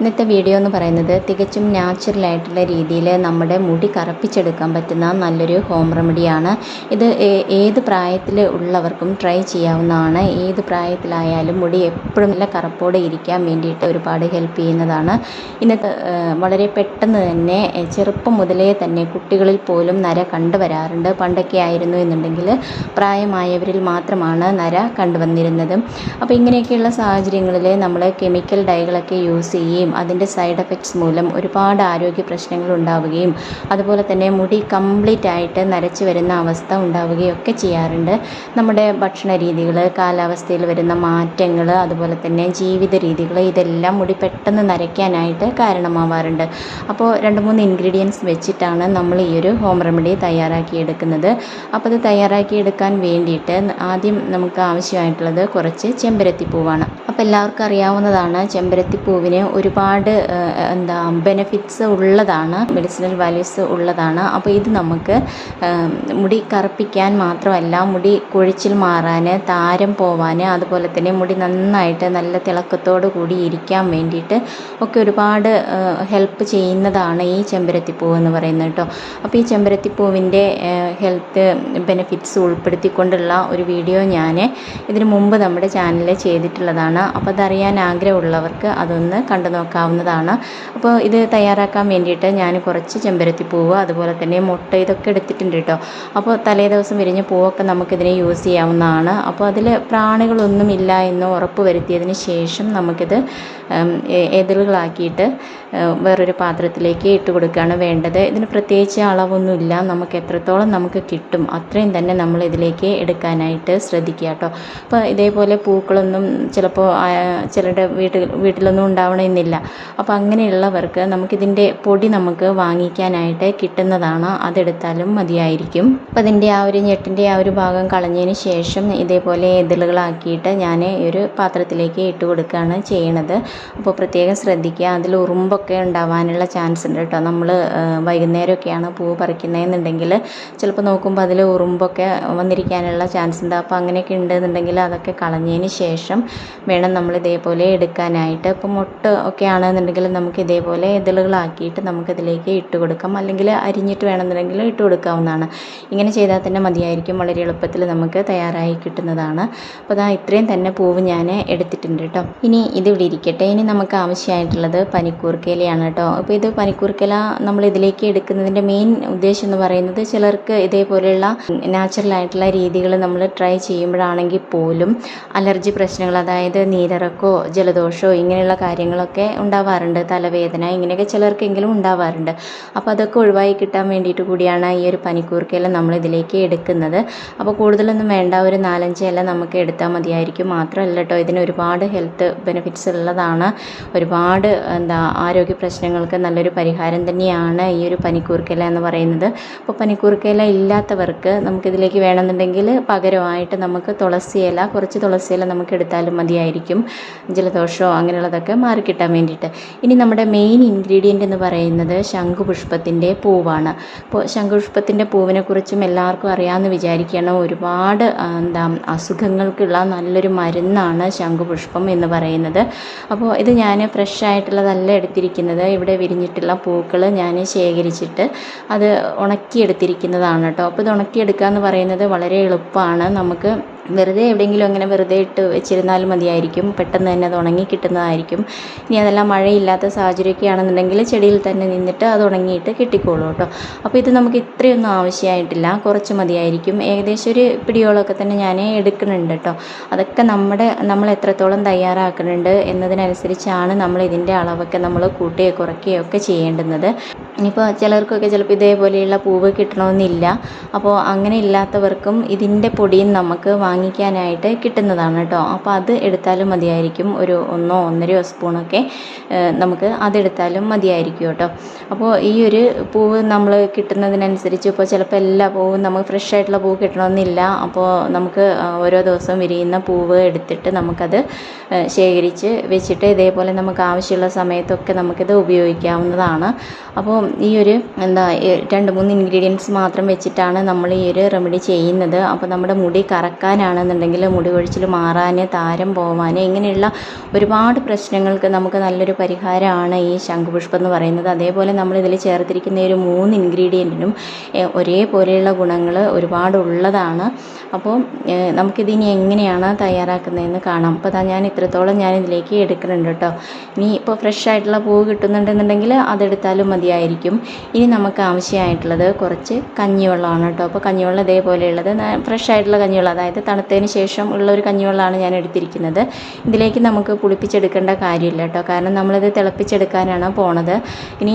ഇന്നത്തെ വീഡിയോ എന്ന് പറയുന്നത് തികച്ചും നാച്ചുറൽ ആയിട്ടുള്ള രീതിയിൽ നമ്മുടെ മുടി കറുപ്പിച്ചെടുക്കാൻ പറ്റുന്ന നല്ലൊരു ഹോം റെമഡിയാണ് ഇത് ഏത് പ്രായത്തിൽ ഉള്ളവർക്കും ട്രൈ ചെയ്യാവുന്നതാണ്. ഏത് പ്രായത്തിലായാലും മുടി എപ്പോഴും നല്ല കറുപ്പോടെ ഇരിക്കാൻ വേണ്ടിയിട്ട് ഒരുപാട് ഹെൽപ്പ് ചെയ്യുന്നതാണ്. ഇന്നത്തെ വളരെ പെട്ടെന്ന് തന്നെ ചെറുപ്പം മുതലേ തന്നെ കുട്ടികളിൽ പോലും നര കണ്ടുവരാറുണ്ട്. പണ്ടൊക്കെ ആയിരുന്നു എന്നുണ്ടെങ്കിൽ പ്രായമായവരിൽ മാത്രമാണ് നര കണ്ടുവന്നിരുന്നത്. അപ്പോൾ ഇങ്ങനെയൊക്കെയുള്ള സാഹചര്യങ്ങളിൽ നമ്മൾ കെമിക്കൽ ഡൈകളൊക്കെ യൂസ് ചെയ്യുകയും അതിന്റെ സൈഡ് എഫക്ട്സ് മൂലം ഒരുപാട് ആരോഗ്യ പ്രശ്നങ്ങൾ ഉണ്ടാവുകയും അതുപോലെ തന്നെ മുടി കംപ്ലീറ്റ് ആയിട്ട് നരച്ചു വരുന്ന അവസ്ഥ ഉണ്ടാവുകയും ഒക്കെ ചെയ്യാറുണ്ട്. നമ്മുടെ ഭക്ഷണ രീതികൾ കാലാവസ്ഥയിൽ വരുന്ന മാറ്റങ്ങൾ അതുപോലെ തന്നെ ജീവിത രീതികൾ ഇതെല്ലാം മുടി പെട്ടെന്ന് നരയ്ക്കാനായിട്ട് കാരണമാവാറുണ്ട്. അപ്പോൾ രണ്ട് മൂന്ന് ഇൻഗ്രീഡിയൻസ് വെച്ചിട്ടാണ് നമ്മൾ ഈ ഒരു ഹോം റെമഡി തയ്യാറാക്കിയെടുക്കുന്നത്. അപ്പോൾ അത് തയ്യാറാക്കിയെടുക്കാൻ വേണ്ടിയിട്ട് ആദ്യം നമുക്ക് ആവശ്യമായിട്ടുള്ളത് കുറച്ച് ചെമ്പരത്തിപ്പൂവാണ്. അപ്പോൾ എല്ലാവർക്കും അറിയാവുന്നതാണ് ചെമ്പരത്തിപ്പൂവിന് ഒരുപാട് എന്താ ബെനിഫിറ്റ്സ് ഉള്ളതാണ് മെഡിസിനൽ വാല്യൂസ് ഉള്ളതാണ്. അപ്പോൾ ഇത് നമുക്ക് മുടി കറുപ്പിക്കാൻ മാത്രമല്ല മുടി കൊഴിച്ചിൽ മാറാൻ താരം പോവാൻ അതുപോലെ തന്നെ മുടി നന്നായിട്ട് നല്ല തിളക്കത്തോടു കൂടി ഇരിക്കാൻ വേണ്ടിയിട്ട് ഒക്കെ ഒരുപാട് ഹെൽപ്പ് ചെയ്യുന്നതാണ് ഈ ചെമ്പരത്തിപ്പൂ എന്ന് പറയുന്നത് കേട്ടോ. അപ്പോൾ ഈ ചെമ്പരത്തിപ്പൂവിന്റെ ഹെൽത്ത് ബെനിഫിറ്റ്സ് ഉൾപ്പെടുത്തിക്കൊണ്ടുള്ള ഒരു വീഡിയോ ഞാൻ ഇതിനു മുമ്പ് നമ്മുടെ ചാനലിൽ ചെയ്തിട്ടുള്ളതാണ്. അപ്പോൾ അതറിയാൻ ആഗ്രഹമുള്ളവർക്ക് അതൊന്ന് കണ്ടു നോക്കാവുന്നതാണ് അപ്പോൾ ഇത് തയ്യാറാക്കാൻ വേണ്ടിയിട്ട് ഞാൻ കുറച്ച് ചെമ്പരത്തിപ്പൂവ് അതുപോലെ തന്നെ മുട്ട ഇതൊക്കെ എടുത്തിട്ടുണ്ട് കേട്ടോ. അപ്പോൾ തലേ ദിവസം വിരിഞ്ഞ പൂവൊക്കെ നമുക്കിതിനെ യൂസ് ചെയ്യാവുന്നതാണ്. അപ്പോൾ അതിൽ പ്രാണികളൊന്നും ഇല്ല എന്ന് ഉറപ്പ് വരുത്തിയതിന് ശേഷം നമുക്കിത് എതിളുകളാക്കിയിട്ട് വേറൊരു പാത്രത്തിലേക്ക് ഇട്ട് കൊടുക്കുകയാണ് വേണ്ടത്. ഇതിന് പ്രത്യേകിച്ച് അളവൊന്നുമില്ല. നമുക്ക് എത്രത്തോളം നമുക്ക് കിട്ടും അത്രയും തന്നെ നമ്മൾ ഇതിലേക്ക് എടുക്കാനായിട്ട് ശ്രദ്ധിക്കുക കേട്ടോ. അപ്പോൾ ഇതേപോലെ പൂക്കളൊന്നും ചിലപ്പോൾ ചിലരുടെ വീട്ടിൽ വീട്ടിലൊന്നും ഉണ്ടാവണമെന്നില്ല. അപ്പോൾ അങ്ങനെയുള്ളവർക്ക് നമുക്കിതിന്റെ പൊടി നമുക്ക് വാങ്ങിക്കാനായിട്ട് കിട്ടുന്നതാണ്. അതെടുത്താലും മതിയായിരിക്കും. അപ്പോൾ അതിന്റെ ആ ഒരു ഞെട്ടിന്റെ ആ ഒരു ഭാഗം കളഞ്ഞതിന് ശേഷം ഇതേപോലെ എതിലുകളാക്കിയിട്ട് ഞാൻ ഒരു പാത്രത്തിലേക്ക് ഇട്ട് കൊടുക്കുകയാണ് ചെയ്യണത്. അപ്പോൾ പ്രത്യേകം ശ്രദ്ധിക്കുക. അതിൽ ഉറുമ്പൊക്കെ ഉണ്ടാവാനുള്ള ചാൻസ് ഉണ്ട് കേട്ടോ. നമ്മൾ വൈകുന്നേരമൊക്കെയാണ് പൂവ് പറിക്കുന്നതെന്നുണ്ടെങ്കിൽ ചിലപ്പോൾ നോക്കുമ്പോൾ അതിൽ ഉറുമ്പൊക്കെ വന്നിരിക്കാനുള്ള ചാൻസ് ഉണ്ട്. അപ്പോൾ അങ്ങനെയൊക്കെ ഉണ്ടെന്നുണ്ടെങ്കിൽ അതൊക്കെ കളഞ്ഞതിന് ശേഷം വേണം നമ്മൾ ഇതേപോലെ എടുക്കാനായിട്ട്. ഇപ്പോൾ മുട്ട ഒക്കെ ആണെന്നുണ്ടെങ്കിൽ നമുക്ക് ഇതേപോലെ ഇതളുകളാക്കിയിട്ട് നമുക്കിതിലേക്ക് ഇട്ട് കൊടുക്കാം അല്ലെങ്കിൽ അരിഞ്ഞിട്ട് വേണമെന്നുണ്ടെങ്കിൽ ഇട്ട് കൊടുക്കാവുന്നതാണ് ഇങ്ങനെ ചെയ്താൽ തന്നെ മതിയായിരിക്കും. വളരെ എളുപ്പത്തിൽ നമുക്ക് തയ്യാറായി കിട്ടുന്നതാണ്. അപ്പോൾ അതാ ഇത്രയും തന്നെ പൂവ് ഞാൻ എടുത്തിട്ടുണ്ട് കേട്ടോ. ഇനി ഇതിവിടെ ഇരിക്കട്ടെ. ഇനി നമുക്ക് ആവശ്യമായിട്ടുള്ളത് പനിക്കൂർക്കയിലയാണ് കേട്ടോ. അപ്പോൾ ഇത് പനിക്കൂർക്കയില നമ്മൾ ഇതിലേക്ക് എടുക്കുന്നതിന്റെ മെയിൻ ഉദ്ദേശം എന്ന് പറയുന്നത് ചിലർക്ക് ഇതേപോലെയുള്ള നാച്ചുറൽ ആയിട്ടുള്ള രീതികൾ നമ്മൾ ട്രൈ ചെയ്യുമ്പോഴാണെങ്കിൽ പോലും അലർജി പ്രശ്നങ്ങൾ അതായത് നീരിറക്കോ ജലദോഷമോ ഇങ്ങനെയുള്ള കാര്യങ്ങളൊക്കെ ഉണ്ടാവാറുണ്ട് തലവേദന ഇങ്ങനെയൊക്കെ ചിലർക്കെങ്കിലും ഉണ്ടാവാറുണ്ട്. അപ്പോൾ അതൊക്കെ ഒഴിവായി കിട്ടാൻ വേണ്ടിയിട്ട് കൂടിയാണ് ഈ ഒരു പനിക്കൂർക്കയില നമ്മൾ ഇതിലേക്ക് എടുക്കുന്നത്. അപ്പോൾ കൂടുതലൊന്നും വേണ്ട ഒരു നാലഞ്ച് ഇല നമുക്ക് എടുത്താൽ മതിയായിരിക്കും. മാത്രമല്ല കേട്ടോ ഇതിന് ഒരുപാട് ഹെൽത്ത് ബെനിഫിറ്റ്സ് ഉള്ളതാണ്. ഒരുപാട് എന്താ ആരോഗ്യ പ്രശ്നങ്ങൾക്ക് നല്ലൊരു പരിഹാരം തന്നെയാണ് ഈ ഒരു പനിക്കൂർക്കയില എന്ന് പറയുന്നത്. അപ്പോൾ പനിക്കൂർക്കയില ഇല്ലാത്തവർക്ക് നമുക്കിതിലേക്ക് വേണമെന്നുണ്ടെങ്കിൽ പകരമായിട്ട് നമുക്ക് തുളസി ഇല കുറച്ച് തുളസി ഇല നമുക്ക് എടുത്താലും മതിയായിരിക്കും. ജലദോഷമോ അങ്ങനെയുള്ളതൊക്കെ മാറിക്കിട്ടാൻ വേണ്ടിയിട്ട്. ഇനി നമ്മുടെ മെയിൻ ഇൻഗ്രീഡിയന്റ് എന്ന് പറയുന്നത് ശംഖുപുഷ്പത്തിന്റെ പൂവാണ്. അപ്പോൾ ശംഖുപുഷ്പത്തിന്റെ പൂവിനെ കുറിച്ചും എല്ലാവർക്കും അറിയാമെന്ന് വിചാരിക്കണം ഒരുപാട് എന്താ അസുഖങ്ങൾക്കുള്ള നല്ലൊരു മരുന്നാണ് ശംഖുപുഷ്പം എന്ന് പറയുന്നത്. അപ്പോൾ ഇത് ഞാൻ ഫ്രഷ് ആയിട്ടുള്ളതല്ല എടുത്തിരിക്കുന്നത് ഇവിടെ വിരിഞ്ഞിട്ടുള്ള പൂക്കൾ ഞാൻ ശേഖരിച്ചിട്ട് അത് ഉണക്കിയെടുത്തിരിക്കുന്നതാണ് കേട്ടോ. അപ്പോൾ ഇത് ഉണക്കിയെടുക്കുക എന്ന് പറയുന്നത് വളരെ എളുപ്പമാണ്. നമുക്ക് വെറുതെ എവിടെയെങ്കിലും അങ്ങനെ വെറുതെ ഇട്ട് വെച്ചിരുന്നാൽ മതിയായിരിക്കും. പെട്ടെന്ന് തന്നെ അത് ഉണങ്ങി കിട്ടുന്നതായിരിക്കും. ഇനി അതെല്ലാം മഴയില്ലാത്ത സാഹചര്യമൊക്കെ ആണെന്നുണ്ടെങ്കിൽ ചെടിയിൽ തന്നെ നിന്നിട്ട് അത് ഉണങ്ങിയിട്ട് കിട്ടിക്കോളൂ കേട്ടോ. അപ്പോൾ ഇത് നമുക്ക് ഇത്രയൊന്നും ആവശ്യമായിട്ടില്ല. കുറച്ച് മതിയായിരിക്കും. ഏകദേശം ഒരു പിടിയോളമൊക്കെ തന്നെ ഞാൻ എടുക്കുന്നുണ്ട് കേട്ടോ. അതൊക്കെ നമ്മുടെ നമ്മൾ എത്രത്തോളം തയ്യാറാക്കുന്നുണ്ട് എന്നതിനനുസരിച്ചാണ് നമ്മൾ ഇതിന്റെ അളവൊക്കെ നമ്മൾ കൂട്ടുകയോ കുറയ്ക്കുകയോ ഒക്കെ ചെയ്യേണ്ടുന്നത്. ഇപ്പോൾ ചിലർക്കൊക്കെ ചിലപ്പോൾ ഇതേപോലെയുള്ള പൂവ് കിട്ടണമെന്നില്ല. അപ്പോൾ അങ്ങനെ ഇല്ലാത്തവർക്കും ഇതിന്റെ പൊടിയും നമുക്ക് വാങ്ങിക്കാനായിട്ട് കിട്ടുന്നതാണ് കേട്ടോ. അപ്പോൾ അത് എടുത്താലും മതിയായിരിക്കും. ഒരു ഒന്നോ ഒന്നരയോ സ്പൂണൊക്കെ നമുക്ക് അതെടുത്താലും മതിയായിരിക്കും കേട്ടോ. അപ്പോൾ ഈ ഒരു പൂവ് നമ്മൾ കിട്ടുന്നതിനനുസരിച്ച് ഇപ്പോൾ ചിലപ്പോൾ എല്ലാ പൂവും നമുക്ക് ഫ്രഷ് ആയിട്ടുള്ള പൂവ് കിട്ടണമെന്നില്ല അപ്പോൾ നമുക്ക് ഓരോ ദിവസവും വിരിയുന്ന പൂവ് എടുത്തിട്ട് നമുക്കത് ശേഖരിച്ച് വെച്ചിട്ട് ഇതേപോലെ നമുക്ക് ആവശ്യമുള്ള സമയത്തൊക്കെ നമുക്കിത് ഉപയോഗിക്കാവുന്നതാണ്. അപ്പോൾ ഈ ഒരു എന്താ രണ്ട് മൂന്ന് ഇൻഗ്രീഡിയൻസ് മാത്രം വെച്ചിട്ടാണ് നമ്മൾ ഈ ഒരു റെമഡി ചെയ്യുന്നത്. അപ്പോൾ നമ്മുടെ മുടി കറക്കാനാണ് അങ്ങനെയാണെന്നുണ്ടെങ്കിൽ മുടി കൊഴിച്ചിൽ മാറാൻ താരം പോവാൻ ഇങ്ങനെയുള്ള ഒരുപാട് പ്രശ്നങ്ങൾക്ക് നമുക്ക് നല്ലൊരു പരിഹാരമാണ് ഈ ശംഖുപുഷ്പം എന്ന് പറയുന്നത്. അതേപോലെ നമ്മൾ ഇതിൽ ചേർത്തിരിക്കുന്ന ഒരു മൂന്ന് ഇൻഗ്രീഡിയന്റിനും ഒരേപോലെയുള്ള ഗുണങ്ങൾ ഒരുപാട് ഉള്ളതാണ്. അപ്പോൾ നമുക്കിതിനി എങ്ങനെയാണ് തയ്യാറാക്കുന്നതെന്ന് കാണാം. അപ്പോൾ ഞാൻ ഇത്രത്തോളം ഞാൻ ഇതിലേക്ക് എടുക്കുന്നുണ്ട് കേട്ടോ. ഇനി ഇപ്പോൾ ഫ്രഷ് ആയിട്ടുള്ള പൂവ് കിട്ടുന്നുണ്ടെന്നുണ്ടെങ്കിൽ അതെടുത്താലും മതിയായിരിക്കും. ഇനി നമുക്ക് ആവശ്യമായിട്ടുള്ളത് കുറച്ച് കഞ്ഞിവെള്ളമാണ് കേട്ടോ. അപ്പോൾ കഞ്ഞിവെള്ളം ഇതേപോലെയുള്ളത് ഫ്രഷ് ആയിട്ടുള്ള കഞ്ഞിവെള്ളം അതായത് തണുത്തതിന് ശേഷം ഉള്ള ഒരു കഞ്ഞിവെള്ളമാണ് ഞാൻ എടുത്തിരിക്കുന്നത്. ഇതിലേക്ക് നമുക്ക് പുളിപ്പിച്ചെടുക്കേണ്ട കാര്യമില്ല കേട്ടോ. കാരണം നമ്മളിത് തിളപ്പിച്ചെടുക്കാനാണ് പോണത്. ഇനി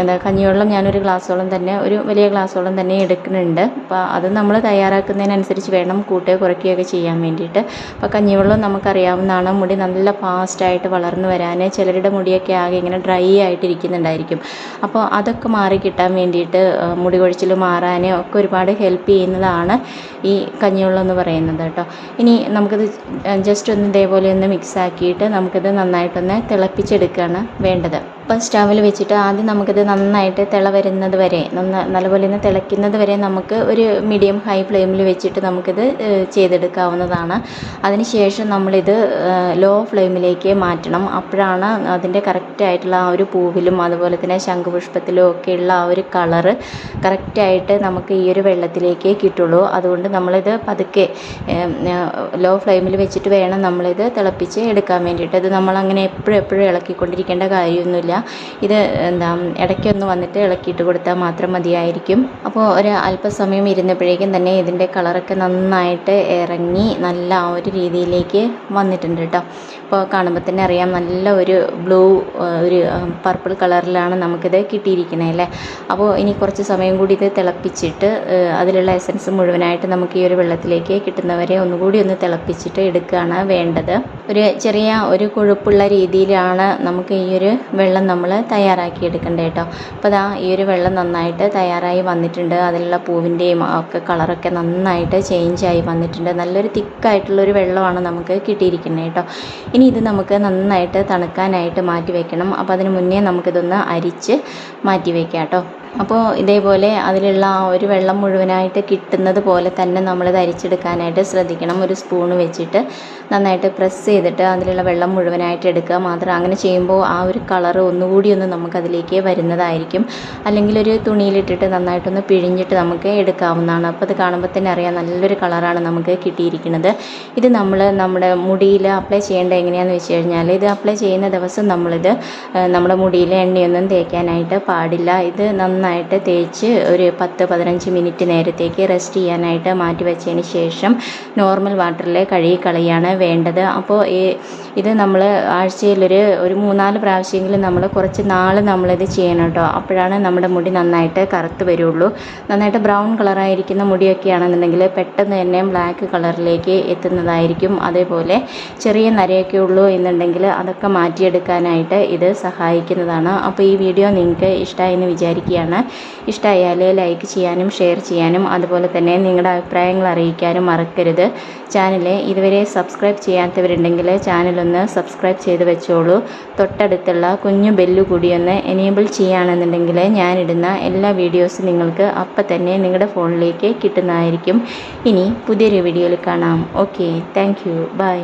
എന്താ കഞ്ഞിവെള്ളം ഞാനൊരു ഗ്ലാസ്സോളം തന്നെ ഒരു വലിയ ഗ്ലാസ്സോളം തന്നെ എടുക്കുന്നുണ്ട്. അപ്പോൾ അത് നമ്മൾ തയ്യാറാക്കുന്നതിനനുസരിച്ച് വേണം കൂട്ടുകയോ കുറയ്ക്കുകയൊക്കെ ചെയ്യാൻ വേണ്ടിയിട്ട്. അപ്പോൾ കഞ്ഞിവെള്ളം നമുക്കറിയാവുന്നതാണ്. മുടി നല്ല ഫാസ്റ്റായിട്ട് വളർന്നു വരാൻ ചിലരുടെ മുടിയൊക്കെ ആകെ ഇങ്ങനെ ഡ്രൈ ആയിട്ടിരിക്കുന്നുണ്ടായിരിക്കും. അപ്പോൾ അതൊക്കെ മാറി കിട്ടാൻ വേണ്ടിയിട്ട് മുടി കൊഴിച്ചിൽ മാറാൻ ഒക്കെ ഒരുപാട് ഹെൽപ്പ് ചെയ്യുന്നതാണ് ഈ കഞ്ഞിവെള്ളം എന്ന് പറയുന്നത്. കേട്ടോ. ഇനി നമുക്കിത് ജസ്റ്റ് ഒന്ന് ഇതേപോലെ ഒന്ന് മിക്സ് ആക്കിയിട്ട് നമുക്കിത് നന്നായിട്ടൊന്ന് തിളപ്പിച്ചെടുക്കുകയാണ് വേണ്ടത്. അപ്പോൾ സ്റ്റവിൽ വെച്ചിട്ട് ആദ്യം നമുക്കിത് നന്നായിട്ട് തിള വരുന്നത് വരെ നന്ന നല്ലപോലെ ഒന്ന് തിളയ്ക്കുന്നത് വരെ നമുക്ക് ഒരു മീഡിയം ഹൈ ഫ്ലെയിമിൽ വെച്ചിട്ട് നമുക്കിത് ചെയ്തെടുക്കാവുന്നതാണ്. അതിന് ശേഷം നമ്മളിത് ലോ ഫ്ലെയിമിലേക്ക് മാറ്റണം. അപ്പോഴാണ് അതിന്റെ കറക്റ്റായിട്ടുള്ള ആ ഒരു പൂവിലും അതുപോലെ തന്നെ ശംഖുപുഷ്പത്തിലും ഒക്കെയുള്ള ആ ഒരു കളറ് കറക്റ്റായിട്ട് നമുക്ക് ഈ ഒരു വെള്ളത്തിലേക്ക് കിട്ടുള്ളൂ. അതുകൊണ്ട് നമ്മളിത് പതുക്കെ ലോ ഫ്ലെയിമിൽ വെച്ചിട്ട് വേണം നമ്മളിത് തിളപ്പിച്ച് എടുക്കാൻ വേണ്ടിയിട്ട്. ഇത് നമ്മളങ്ങനെ എപ്പോഴും എപ്പോഴും ഇളക്കിക്കൊണ്ടിരിക്കേണ്ട കാര്യമൊന്നുമില്ല. ഇത് എന്താ ഇടയ്ക്കൊന്ന് വന്നിട്ട് ഇളക്കിയിട്ട് കൊടുത്താൽ മാത്രം മതിയായിരിക്കും. അപ്പോൾ ഒരു അല്പസമയം ഇരുന്നപ്പോഴേക്കും തന്നെ ഇതിന്റെ കളറൊക്കെ നന്നായിട്ട് ഇറങ്ങി നല്ല ആ ഒരു രീതിയിലേക്ക് വന്നിട്ടുണ്ട് കേട്ടോ. അപ്പോൾ കാണുമ്പോൾ തന്നെ അറിയാം നല്ല ഒരു ബ്ലൂ ഒരു പർപ്പിൾ കളറിലാണ് നമുക്കിത് കിട്ടിയിരിക്കുന്നത് അല്ലേ? അപ്പോൾ ഇനി കുറച്ച് സമയം കൂടി ഇത് തിളപ്പിച്ചിട്ട് അതിലുള്ള എസൻസ് മുഴുവനായിട്ട് നമുക്ക് ഈ ഒരു വെള്ളത്തിലേക്ക് കിട്ടുന്നവരെ ഒന്നുകൂടി ഒന്ന് തിളപ്പിച്ചിട്ട് എടുക്കുകയാണ് വേണ്ടത്. ഒരു ചെറിയ ഒരു കൊഴുപ്പുള്ള രീതിയിലാണ് നമുക്ക് ഈ ഒരു വെള്ളം നമ്മൾ തയ്യാറാക്കി എടുക്കേണ്ടത് കേട്ടോ അപ്പോൾ ദാ ഈ ഒരു വെള്ളം നന്നായിട്ട് തയ്യാറായി വന്നിട്ടുണ്ട്. അതിലുള്ള പൂവിന്റെയും ഒക്കെ കളറൊക്കെ നന്നായിട്ട് ചേഞ്ചായി വന്നിട്ടുണ്ട്. നല്ലൊരു തിക്കായിട്ടുള്ളൊരു വെള്ളമാണ് നമുക്ക് കിട്ടിയിരിക്കുന്നത് കേട്ടോ ഇനി ഇത് നമുക്ക് നന്നായിട്ട് തണുക്കാനായിട്ട് മാറ്റി വെക്കണം. അപ്പോൾ അതിന് മുന്നേ നമുക്കിതൊന്ന് അരിച്ച് മാറ്റി വയ്ക്കാം കേട്ടോ അപ്പോൾ ഇതേപോലെ അതിലുള്ള ആ ഒരു വെള്ളം മുഴുവനായിട്ട് കിട്ടുന്നത് പോലെ തന്നെ നമ്മൾ ധരിച്ചെടുക്കാനായിട്ട് ശ്രദ്ധിക്കണം. ഒരു സ്പൂണ് വെച്ചിട്ട് നന്നായിട്ട് പ്രസ് ചെയ്തിട്ട് അതിലുള്ള വെള്ളം മുഴുവനായിട്ട് എടുക്കുക. മാത്രം അങ്ങനെ ചെയ്യുമ്പോൾ ആ ഒരു കളർ ഒന്നുകൂടി ഒന്ന് നമുക്കതിലേക്ക് വരുന്നതായിരിക്കും. അല്ലെങ്കിൽ ഒരു തുണിയിലിട്ടിട്ട് നന്നായിട്ടൊന്ന് പിഴിഞ്ഞിട്ട് നമുക്ക് എടുക്കാവുന്നതാണ്. അപ്പോൾ അത് കാണുമ്പോൾ തന്നെ അറിയാം നല്ലൊരു കളറാണ് നമുക്ക് കിട്ടിയിരിക്കുന്നത്. ഇത് നമ്മൾ നമ്മുടെ മുടിയിൽ അപ്ലൈ ചെയ്യേണ്ടത് എങ്ങനെയാണെന്ന് വെച്ച് കഴിഞ്ഞാൽ ഇത് അപ്ലൈ ചെയ്യുന്ന ദിവസം നമ്മളിത് നമ്മുടെ മുടിയിൽ എണ്ണയൊന്നും തേക്കാനായിട്ട് പാടില്ല. ഇത് നന്നായി നന്നായിട്ട് തേച്ച് ഒരു പത്ത് പതിനഞ്ച് മിനിറ്റ് നേരത്തേക്ക് റെസ്റ്റ് ചെയ്യാനായിട്ട് മാറ്റി വെച്ചതിന് ശേഷം നോർമൽ വാട്ടറിൽ കഴുകി കളയാണ് വേണ്ടത്. അപ്പോൾ ഈ ഇത് നമ്മൾ ആഴ്ചയിലൊരു ഒരു മൂന്നാൽ പ്രാവശ്യമെങ്കിലും നമ്മൾ കുറച്ച് നാൾ നമ്മളിത് ചെയ്യണം കേട്ടോ. അപ്പോഴാണ് നമ്മുടെ മുടി നന്നായിട്ട് കറുത്ത് വരുള്ളൂ. നന്നായിട്ട് ബ്രൗൺ കളറായിരിക്കുന്ന മുടിയൊക്കെ ആണെന്നുണ്ടെങ്കിൽ പെട്ടെന്ന് തന്നെ ബ്ലാക്ക് കളറിലേക്ക് എത്തുന്നതായിരിക്കും. അതേപോലെ ചെറിയ നരയൊക്കെ ഉള്ളൂ എന്നുണ്ടെങ്കിൽ അതൊക്കെ മാറ്റിയെടുക്കാനായിട്ട് ഇത് സഹായിക്കുന്നതാണ്. അപ്പോൾ ഈ വീഡിയോ നിങ്ങൾക്ക് ഇഷ്ടമായി എന്ന് വിചാരിക്കുകയാണ്. ഇഷ്ടമായാൽ ലൈക്ക് ചെയ്യാനും ഷെയർ ചെയ്യാനും അതുപോലെ തന്നെ നിങ്ങളുടെ അഭിപ്രായങ്ങൾ അറിയിക്കാനും മറക്കരുത്. ചാനൽ ഇതുവരെ സബ്സ്ക്രൈബ് ചെയ്യാത്തവരുണ്ടെങ്കിൽ ചാനലൊന്ന് സബ്സ്ക്രൈബ് ചെയ്ത് വെച്ചോളൂ. തൊട്ടടുത്തുള്ള കുഞ്ഞു ബെല്ലു കൂടി ഒന്ന് എനേബിൾ ചെയ്യുകയാണെന്നുണ്ടെങ്കിൽ ഞാനിടുന്ന എല്ലാ വീഡിയോസും നിങ്ങൾക്ക് അപ്പം തന്നെ നിങ്ങളുടെ ഫോണിലേക്ക് കിട്ടുന്നതായിരിക്കും. ഇനി പുതിയൊരു വീഡിയോയിൽ കാണാം. Okay thank you by